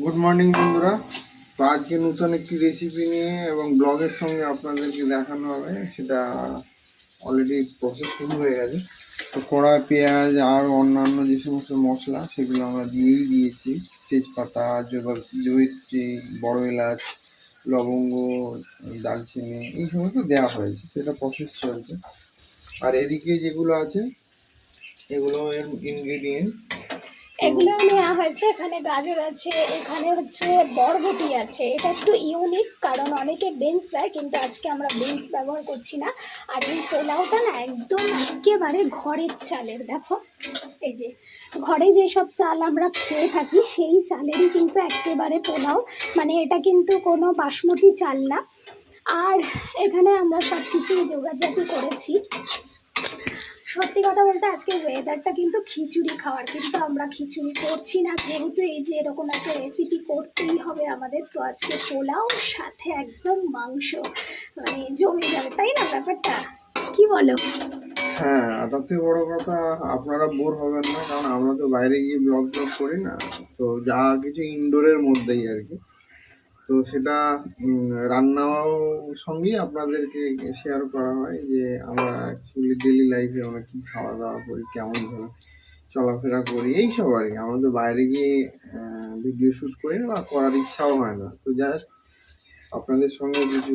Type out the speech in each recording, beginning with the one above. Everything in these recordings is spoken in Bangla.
গুড মর্নিং বন্ধুরা। তো আজকে নতুন একটি রেসিপি নিয়ে এবং ব্লগের সঙ্গে আপনাদেরকে দেখানো হবে, সেটা অলরেডি প্রসেস শুরু হয়ে গেছে। তো কড়া, পেঁয়াজ আর অন্যান্য যে সমস্ত মশলা, সেগুলো আমরা দিয়েই দিয়েছি। তেজপাতা জয়িত্রী, বড় এলাচ, লবঙ্গ দালচিনি এই সমস্ত দেওয়া হয়েছে। সেটা প্রসেস চলছে। আর এদিকে যেগুলো আছে, এগুলো ইনগ্রিডিয়েন্ট এগুলো নেওয়া হয়েছে, এখানে গাজর আছে, এখানে হচ্ছে বরবটি আছে। এটা একটু ইউনিক কারণ অনেকে বেঞ্চ দেয়, কিন্তু আজকে আমরা বেঞ্চ ব্যবহার করছি না। আর এই পোলাওটা না একদম একেবারে ঘরের চালের, দেখো। এই যে, ঘরে যেসব চাল আমরা খেয়ে থাকি, সেই চালেরই কিন্তু একেবারে পোলাও। মানে এটা কিন্তু কোনো বাসমতি চাল না। আর এখানে আমরা সব কিছুই যোগাযোগই করেছি। সত্যি কথা বলতে আজকে ওয়েদারটা কিন্তু খিচুড়ি খাওয়ার, কিন্তু আমরা খিচুড়ি করছি না। যেহেতু এই যে এরকম একটা রেসিপি করতেই হবে আমাদের, তো আজকে পোলাও, সাথে একদম মাংস। মানে জমে যাবে, তাই না ব্যাপারটা? কি বলো? হ্যাঁ তার থেকে বড় কথা, আপনারা বোর হবেন না, কারণ আমরা তো বাইরে গিয়ে ব্লগ ব্লগ করি না। তো যা কিছু ইনডোরের মধ্যেই আর কি। তো সেটা রান্নাও সঙ্গেই আপনাদেরকে শেয়ার করা হয় যে আমরা অ্যাকচুয়ালি ডেলি লাইফে আমরা কী খাওয়া দাওয়া করি কেমনভাবে চলাফেরা করি এই সব আর কি। আমাদের বাইরে গিয়ে ভিডিও শ্যুট করি না বা করার ইচ্ছাও হয় না। তো জাস্ট আপনাদের সঙ্গে কিছু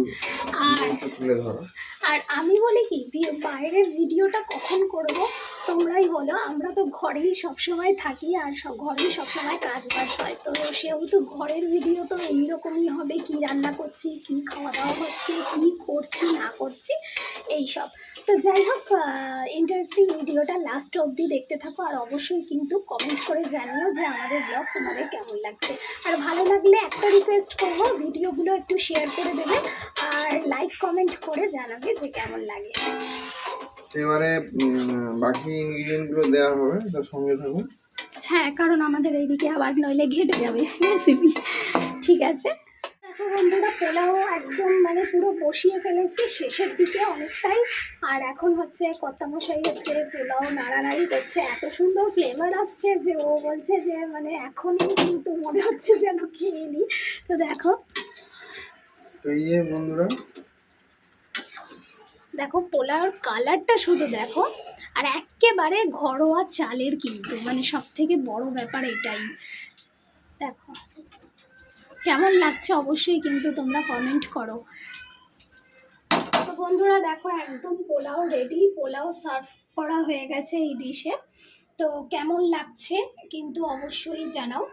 তুলে ধরো। আর আমি বলি কি বাইরের ভিডিওটা কখন করব? তোমরাই বলো আমরা তো ঘরেই সবসময় থাকি আর সব, ঘরেই সবসময় কাজ বাজ হয়। তো সেহেতু ঘরের ভিডিও তো এইরকমই হবে, কি রান্না করছি, কি খাওয়া দাওয়া হচ্ছে, কি করছি, না করছি এই সব তো যাই হোক ইন্টারেস্টিং ভিডিওটা লাস্ট অবধি দেখতে থাকো আর অবশ্যই কিন্তু কমেন্ট করে জানিও যে আমাদের ব্লগ তোমাদের কেমন লাগছে। আর ভালো লাগলে একটা রিকোয়েস্ট করব ভিডিওগুলো একটু শেয়ার করে দেবে আর লাইক কমেন্ট করে জানাবে যে কেমন লাগে। এবারে উম, বাকি ইনগ্রিডিয়েন্টগুলো দেওয়া হবে তার সঙ্গে থাকুন। হ্যাঁ কারণ আমাদের এইদিকে আবার নইলে ঘেটে যাবে রেসিপি ঠিক আছে? দেখো বন্ধুরা পোলাও একদম মানে পুরো বসিয়ে ফেলেছি শেষের দিকে অনেকটাই। আর এখন হচ্ছে কর্তামশাই হচ্ছে পোলাও নাড়ানাড়ি করছে। এত সুন্দর ফ্লেভার আসছে যে ও বলছে যে মানে এখনই কিন্তু মনে হচ্ছে যেন খেয়ে নি। তো দেখো। তো এই যে বন্ধুরা দেখো পোলাওর কালারটা শুধু দেখো, আর একেবারে ঘরোয়া চালের কিন্তু মানে সব থেকে বড় ব্যাপার এটাই। দেখো, কেমন লাগছে অবশ্যই কিন্তু তোমরা কমেন্ট করো। বন্ধুরা দেখো, একদম পোলাও রেডি পোলাও সার্ভ করা হয়ে গেছে এই ডিশে তো কেমন লাগছে কিন্তু অবশ্যই জানাও।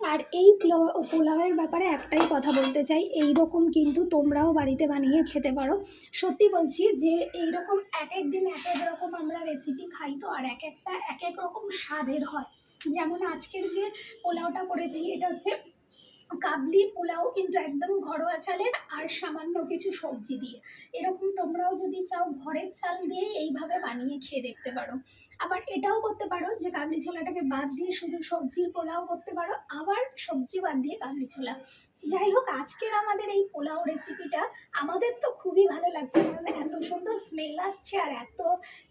আর এই পোলাও- পোলাওয়ের ব্যাপারে একটাই কথা বলতে চাই এই রকম কিন্তু তোমরাও বাড়িতে বানিয়ে খেতে পারো। সত্যি বলছি যে এই রকম এক এক দিন এক এক রকম আমরা রেসিপি খাই তো, আর এক একটা এক এক রকম স্বাদের হয়। যেমন আজকের যে পোলাওটা করেছি, এটা হচ্ছে কাবলি পোলাও কিন্তু একদম ঘরোয়া চালের আর সামান্য কিছু সবজি দিয়ে। এরকম তোমরাও যদি চাও ঘরের চাল দিয়ে এইভাবে বানিয়ে খেয়ে দেখতে পারো। আবার এটাও করতে পারো যে কাবলি ছোলাটাকে বাদ দিয়ে শুধু সবজির পোলাও করতে পারো, আবার সবজি বাদ দিয়ে কাবলি ছোলা। যাই হোক, আজকের আমাদের এই পোলাও রেসিপিটা আমাদের তো খুবই ভালো লাগছে, কারণ এত সুন্দর স্মেল আসছে আর এত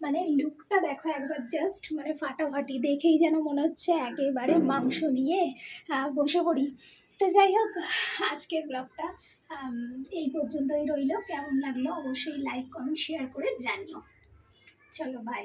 মানে লুকটা দেখো একবার জাস্ট মানে ফাটাফাটি দেখেই যেন মনে হচ্ছে একেবারে মাংস নিয়ে বসে পড়ি। তো যাই হোক, আজকের ব্লগটা এই পর্যন্তই রইল। কেমন লাগল অবশ্যই লাইক কমেন্ট শেয়ার করে জানিও। চলো বাই